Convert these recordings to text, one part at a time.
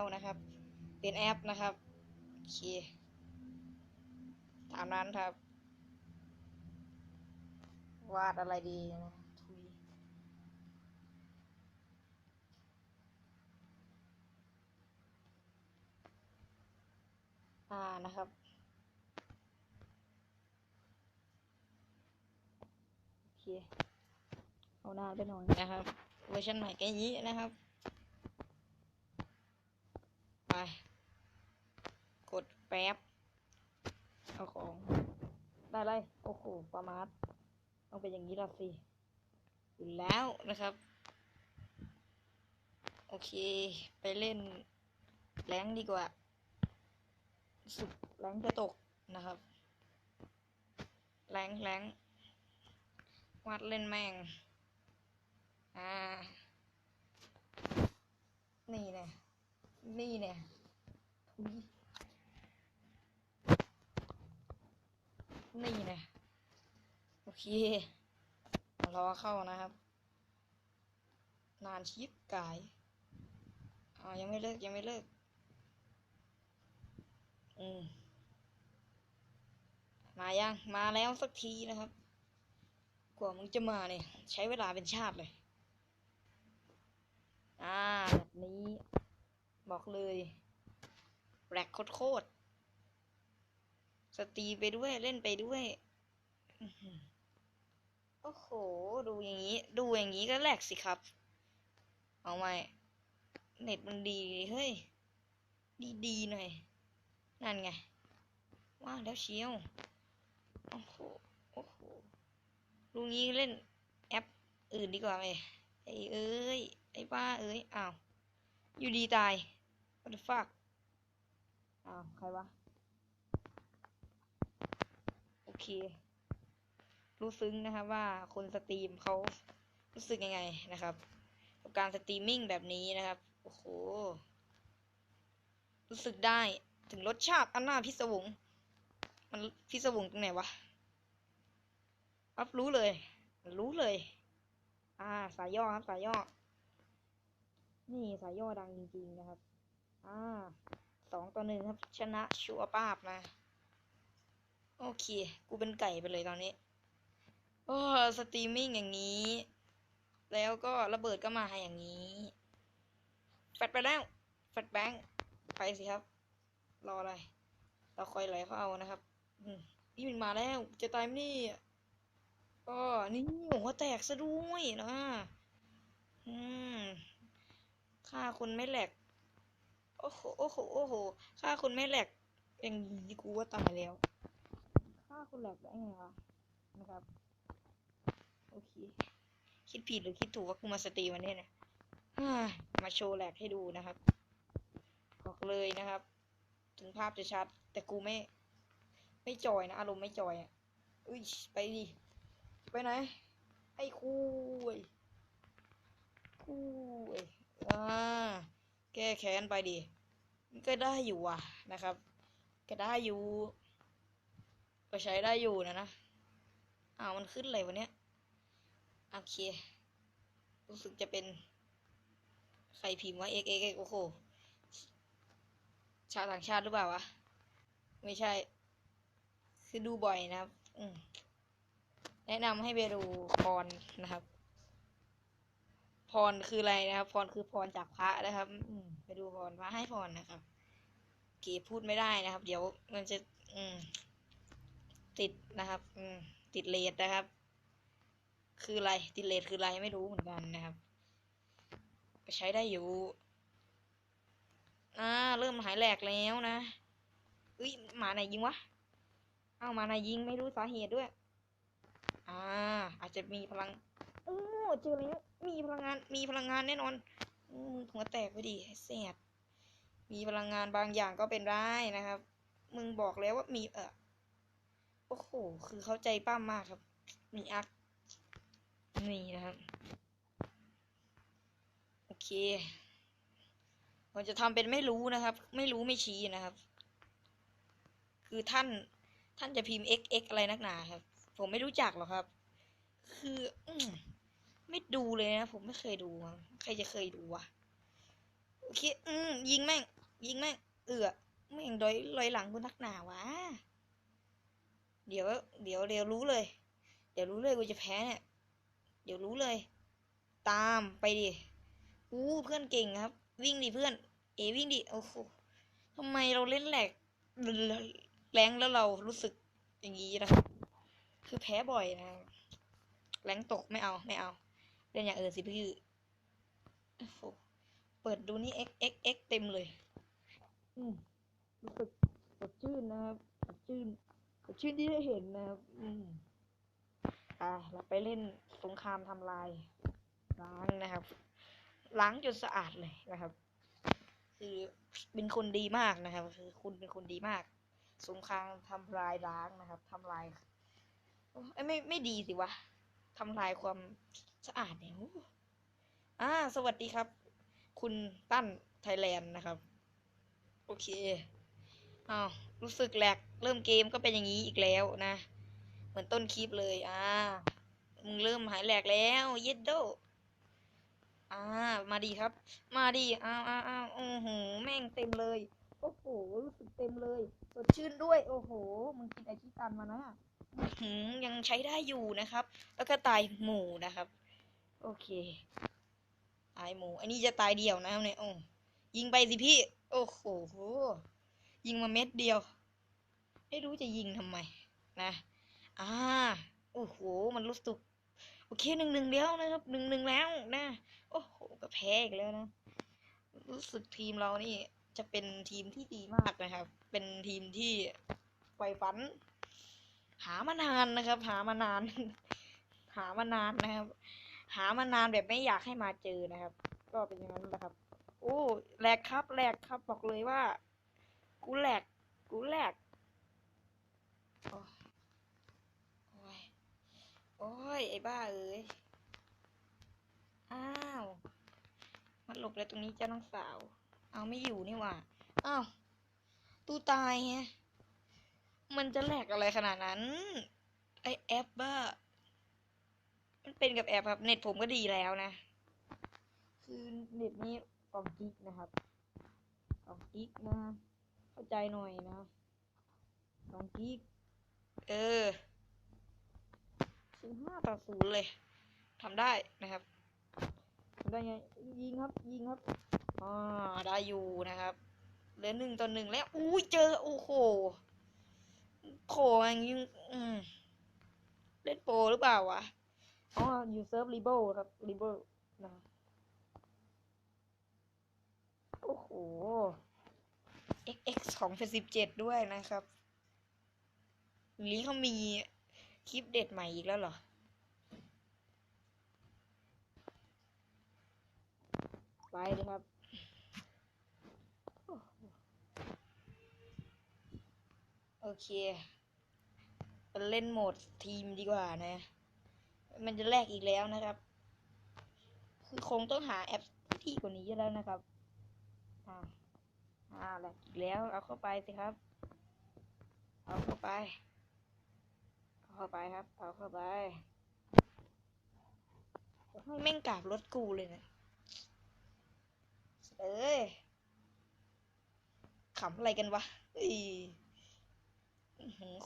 แล้วนะครับ เป็นแอปนะครับโอเคตามนั้นครับ วาดอะไรดีนะทุยอ่านะครับโอเคเอาหน้าไปหน่อยนะครับเวอร์ชันใหม่แค่นี้นะครับ กดแป๊บ เอาของ ได้เลยโอ้โห ประมาทต้องเป็นอย่างนี้ละสิอยู่แล้วนะครับ โอเค ไปเล่น แรงดีกว่า สุดแรงจะตกนะครับ แรงแรงวัดเล่นแม่ง อ่า นี่เนี่ย นี่เนี่ยนี่เนี่ยโอเคารอเข้านะครับ นานชิบกายอ๋อยังไม่เลิกยังไม่เลิก อืม มายัง มาแล้วสักทีนะครับ กว่ามึงจะมาเนี่ย ใช้เวลาเป็นชาติเลย อ่าแบบนี้ บอกเลยแรกโคตรสตรีไปด้วยเล่นไปด้วยโอ้โห ดูอย่างนี้ ดูอย่างนี้ก็แหลกสิครับ เอาไหมเน็ตมันดีเฮ้ย ดีๆหน่อย นั่นไงว่าแล้วเชียว โอ้โห โอ้โหลุงนี้เล่นแอปอื่นดีกว่าไหมไอ้เอ้ย ไอ้บ้าเอ้ย อ้าว อยู่ดีตาย what the fuck อ้าวใครวะ โอเค รู้ซึ้งนะครับว่าคนสตรีมเขารู้สึกยังไงนะครับ กับการสตรีมมิ่งแบบนี้นะครับ โอ้โห รู้สึกได้ถึงรสชาติอันน่าพิศวง มันพิศวงตรงไหนวะรับรู้เลย รู้เลย อ่า สายย่อครับ สายย่อ นี่สายย่อดังจริงๆนะครับ อ่าสองต่อหนึ่งครับ ชนะชัวป้าบนะ โอเค กูเป็นไก่ไปเลยตอนนี้ โอ้สตรีมมิ่งอย่างนี้ แล้วก็ระเบิดก็มาให้อย่างนี้ แฟดไปแล้วแฟดแบงค์ไปสิครับ รออะไร เราคอยไหลเขาเอานะครับอืมนี่มันมาแล้ว จะตายไหมนี่ก็นี่หัวแตกซะด้วยนะ อืมฆ่าคนไม่แหลก โอ้โห โอ้โห โอ้โหฆ่าคนไม่แหลก อย่างนี้กูว่าตายแล้วฆ่าคนแหลกได้ไงวะ นะครับ โอเค คิดผิดหรือคิดถูกว่ากูมาสตรีมวันนี้เนี่ยฮ่ามาโชว์แหลกให้ดูนะครับ บอกเลยนะครับ ถึงภาพจะชัด แต่กูไม่ ไม่จอยนะ อารมณ์ไม่จอยอะ อุ้ย ไปดิ ไปไหน ไอ้คุยคุยอ่า แก้แค้นไปดิก็ได้อยู่ว่ะนะครับ ก็ได้อยู่ ก็ใช้ได้อยู่นะนะอ้าวมันขึ้นอะไรวะเนี้ยโอเค รู้สึกจะเป็น ใครพิมพ์ว่า x x x โอ้โหชาวต่างชาติหรือเปล่าวะ ไม่ใช่ คือดูบ่อยนะครับ อืแนะนำให้ไปดูพรนะครับ พรคืออะไรนะครับ พรคือพรจากพระนะครับ อืม ไปดูพรพระให้พรนะครับ เก๋พูดไม่ได้นะครับ เดี๋ยวมันจะ อืม ติดนะครับ อืม ติดเลทนะครับ คืออะไร ติดเลทคืออะไรไม่รู้เหมือนกันนะครับก็ใช้ได้อยู่ อ่า เริ่มหายแหลกแล้วนะเอ้ยหมาไหนยิงวะ เอ้าหมาไหนยิงไม่รู้สาเหตุด้วย อ่า อาจจะมีพลังโอ้เจอแล้วมีพลังงาน มีพลังงานแน่นอน หัวแตกไปดิไอ้แสบมีพลังงานบางอย่างก็เป็นได้นะครับ มึงบอกแล้วว่ามีเออโอ้โห คือเข้าใจป้ามากครับ มีอักนี่นะครับ โอเคผมจะทำเป็นไม่รู้นะครับ ไม่รู้ไม่ชี้นะครับ คือท่านท่านจะพิมพ์ x x อะไรนักหนาครับ ผมไม่รู้จักหรอกครับ คือ อื ไม่ดูเลยนะ ผมไม่เคยดู ใครจะเคยดูวะโอเค อืมยิงแม่ง ยิงแม่ง เอือแม่งดอยลอยหลังกูนักหนาวะ เดี๋ยว เดี๋ยวเดี๋ยวรู้เลย เดี๋ยวรู้เลยกูจะแพ้เนี่ย เดี๋ยวรู้เลย ตามไปดิ อู้เพื่อนเก่งครับ วิ่งดิเพื่อน เอวิ่งดิ โอ้โหทำไมเราเล่นแหลกแรงแล้วเรารู้สึกอย่างนี้นะ คือแพ้บ่อยนะ แรงตกไม่เอาไม่เอา เล่นอย่างอื่นสิพี่โอ้โหเปิดดูนี่ x x x เต็มเลย อืมรู้สึกสดชื่นนะครับสดชื่นสดชื่นที่ได้เห็นนะครับ อืมอ่าเราไปเล่นสงครามทำลายล้างนะครับ ล้างจนสะอาดเลยนะครับ คือเป็นคนดีมากนะครับ คือคุณเป็นคนดีมาก สงครามทำลายล้างนะครับทำลายโอ้ยไม่ไม่ดีสิวะทำลายความ สะอาดเนี่ยอ้อ่า สวัสดีครับ คุณตั้นไทยแลนด์นะครับ โอเคอ้าวรู้สึกแหลกเริ่มเกมก็เป็นอย่างนี้อีกแล้วนะ เหมือนต้นคลิปเลย อ่า มึงเริ่มหายแหลกแล้วเย็ดโดอ่า มาดีครับ มาดีอ้าวอ้าวอ้าวโอ้โห แม่งเต็มเลย โอ้โห รู้สึกเต็มเลย สดชื่นด้วย โอ้โห มึงกินไอชิตันมานะอื้อหือยังใช้ได้อยู่นะครับ แล้วก็ตายหมู่นะครับ โอเคตายหมู อันนี้จะตายเดียวนะครับเนี่ยโอ้ยิงไปสิพี่ โอ้โห ยิงมาเม็ดเดียว ไม่รู้จะยิงทำไม นะ อ่า โอ้โห มันรู้สึก โอเคหนึ่งหนึ่งแล้วนะครับหนึ่งหนึ่งแล้วนะ โอ้โห ก็แพ้อีกแล้วนะ รู้สึกทีมเรานี่ จะเป็นทีมที่ดีมากนะครับ เป็นทีมที่ไฟฝัน หามานานนะครับ หามานาน หามานานนะครับ หามานานแบบไม่อยากให้มาเจอนะครับ ก็เป็นอย่างนั้นแหละครับ โอ้แหลกครับแหลกครับบอกเลยว่า กูแหลกกูแหลกโอ้ยโอ้ยโอ้ยไอ้บ้าเอ้ยอ้าวมันหลบอะไรตรงนี้เจ้าน้องสาว เอาไม่อยู่นี่หว่าอ้าวตู้ตายไงมันจะแหลกอะไรขนาดนั้น ไอแอปบ้า มันเป็นกับแอปครับ เน็ตผมก็ดีแล้วนะ คือเน็ตนี้สองกิกนะครับสองกิกนะ เข้าใจหน่อยนะสองกิก เออสิบห้าต่อศูนย์เลยทำได้นะครับทำได้ไง ยิงครับยิงครับอ่าได้อยู่นะครับเหลือหนึ่งต่อหนึ่งแล้วอุ้ยเจอ โอ้โหโขอย่างนี้อืมเล่นโปรหรือเปล่าวะ อ๋ออยู่เซิร์ฟรีเบิลครับรีเบิลนะโอ้โห XX ของเป็นสิบเจ็ดด้วยนะครับนี้เขามีคลิปเด็ดใหม่อีกแล้วเหรอ ไปเลยครับโอเค เล่นโหมดทีมดีกว่านะ มันจะแลกอีกแล้วนะครับ คือคงต้องหาแอปที่กว่านี้แล้วนะครับอ่าอ่าแลกอีกแล้ว เอาเข้าไปสิครับ เอาเข้าไป เอาเข้าไปครับ เอาเข้าไปให้แม่งกาบรถกูเลยนะเอ้ยขำอะไรกันวะอี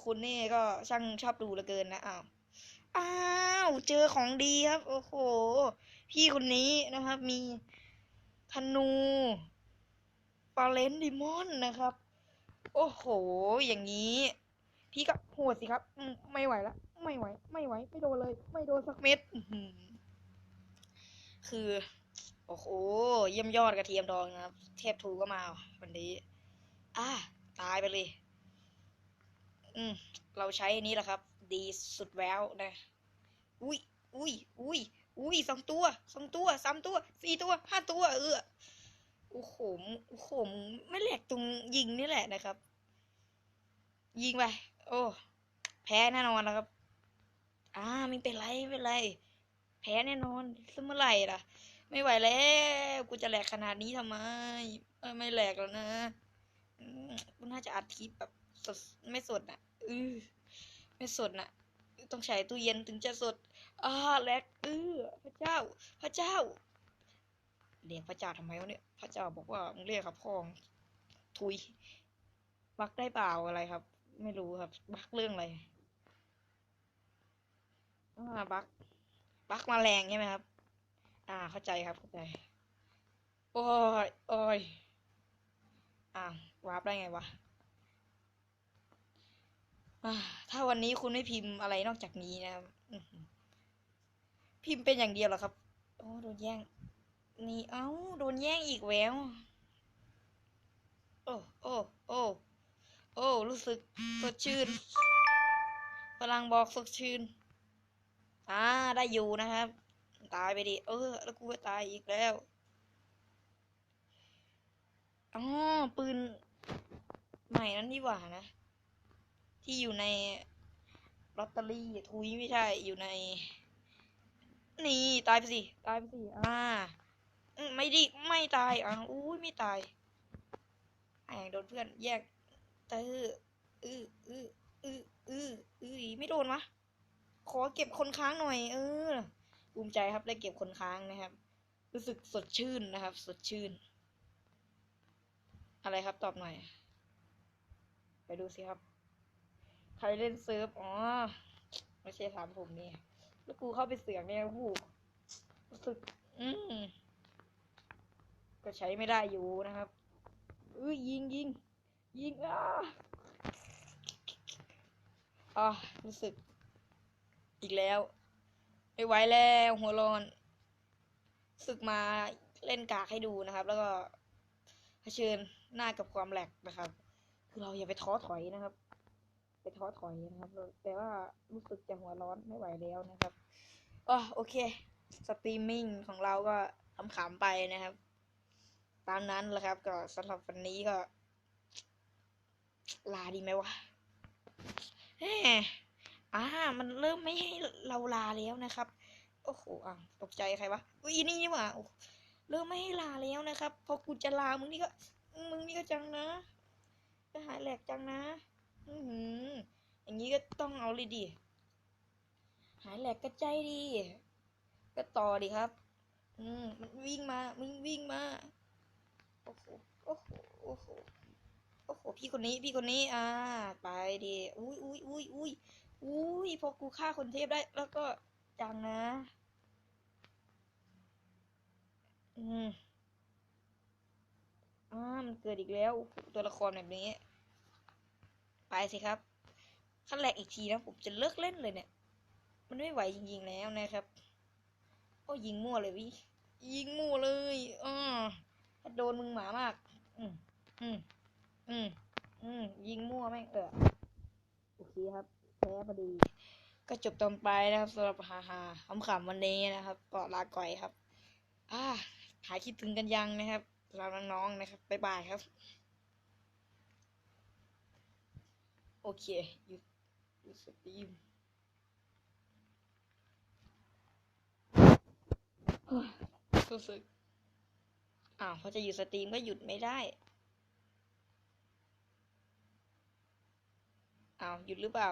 คุณนี่ก็ช่างชอบดูเหลือเกินนะอ้าว อ้าวเจอของดีครับ โอ้โห พี่คนนี้นะครับ มีธนูฟาเลนดิมอนนะครับ โอ้โห อย่างนี้ พี่ก็โหดสิครับ ไม่ไหวละ ไม่ไหว ไม่ไหว ไม่โดนเลย ไม่โดนสักเม็ดคือ โอ้โห เยี่ยมยอดกระเทียมดองนะครับ เทพทูก็มาวันนี้ อ่าตายไปเลย อืม เราใช้นี้แหละครับ ดีสุดแววนะ อุ้ยอุ้ยอุ้ยอุ้ยสองตัวสองตัวสามตัวสี่ตัวห้าตัว เออโอ้โหโอ้โหไม่แหลกตรงยิงนี่แหละนะครับ ยิงไป โอ้แพ้แน่นอนนะครับ อ่าไม่เป็นไรไม่เป็นไร แพ้แน่นอนซึ่งเมื่อไหร่ล่ะ ไม่ไหวแล้วกูจะแหลกขนาดนี้ทำไมไม่แหลกแล้วนะอืมกูน่าจะอัดคลิปแบบสดไม่สดน่ะอือ ไม่สดน่ะต้องใช้ตู้เย็นถึงจะสดอ่าแลกเออพระเจ้า พระเจ้าเรียกพระเจ้าทำไมวะเนี่ย พระเจ้าบอกว่ามึงเรียกครับพ่องทุยบักได้เปล่าอะไรครับ ไม่รู้ครับ บักเรื่องอะไรอ่าบักบักมาแรงใช่ไหมครับ อ่าเข้าใจครับเข้าใจโอ้ยโอ้ยอ่าวาร์ปได้ไงวะ ถ้าวันนี้คุณไม่พิมพ์อะไรนอกจากนี้นะครับพิมพ์เป็นอย่างเดียวเหรอครับ โอ้โดนแย่ง นี่เอ้าโดนแย่งอีกแววโอ้โอ้โอ้โอ้รู้สึกสดชื่นพลังบอกสดชื่นอ่าได้อยู่นะครับ ตายไปดิเออ แล้วกูก็ตายอีกแล้วอ๋อปืน ใหม่นั้นดีกว่านะ ที่อยู่ในลอตเตอรี่ทุยไม่ใช่อยู่ใน นี่ตายไปสิตายไปสิอ่าอืมไม่ดิไม่ตายอ่าอุ้ยไม่ตายแหงโดนเพื่อนแยกเตออืออืออืออืออือไม่โดนวะขอเก็บคนค้างหน่อย เออภูมิใจครับได้เก็บคนค้างนะครับ รู้สึกสดชื่นนะครับ สดชื่น อะไรครับตอบหน่อย ไปดูสิครับ ใครเล่นเซิร์ฟ อ๋อ ไม่ใช่ถามผมนี่ แล้วกูเข้าไปเสียงเนี่ยโอ้รู้สึก อืมก็ใช้ไม่ได้อยู่นะครับเอ้ยยิงยิงยิงอ่าอ่ารู้สึก อีกแล้ว ไม่ไหวแล้วหัวร้อนสึกมาเล่นกากให้ดูนะครับ แล้วก็เผชิญหน้ากับความแหลกนะครับ คือเราอย่าไปท้อถอยนะครับ ไปท้อถอยนะครับ แต่ว่ารู้สึกจะหัวร้อนไม่ไหวแล้วนะครับอ๋อโอเค สตรีมมิ่งของเราก็ขำๆไปนะครับ ตามนั้นแหละครับ ก็สำหรับวันนี้ก็ ลาดีไหมวะแหมอ่า มันเริ่มไม่ให้เราลาแล้วนะครับ โอ้โหอะตกใจใครวะอุ้ยนี่นี่หว่าเริ่มไม่ให้ลาแล้วนะครับ พอกูจะลามึงนี่ก็ มึงนี่ก็จังนะก็หายแหลกจังนะ อืออย่างนี้ก็ต้องเอาเลยดิ หายแหลกก็ใจดี ก็ต่อดิครับ อืมมันวิ่งมามึงวิ่งมา โอ้โห โอ้โห โอ้โห โอ้โห พี่คนนี้ พี่คนนี้ อ่า ไปดิ อุ้ยอุ้ยอุ้ยอุ้ยอุ้ยพอกูฆ่าคนเทพได้ แล้วก็จังนะ อืมอ่ามันเกิดอีกแล้ว ตัวละครแบบนี้ ไปสิครับ ขั้นแรกอีกทีนะผมจะเลิกเล่นเลยเนี่ย มันไม่ไหวจริงๆแล้วนะครับโอ้ยิงมั่วเลยวิยิงมั่วเลยอ่าถ้าโดนมึงหมามาก อืมอืมอืมอืมยิงมั่วแม่งเออโอเคครับแพ้พอดี ก็จบตอนไปนะครับสำหรับฮาฮาขำขำๆวันนี้นะครับก็ลาก่อยครับ อ่าหายคิดถึงกันยังนะครับสำหรับน้องๆนะครับบ๊ายบายครับ โอเคหยุดหยุดสตรีมรู้สึกอ้าวพอจะหยุดสตรีมก็หยุดไม่ได้อ้าวหยุดหรือเปล่า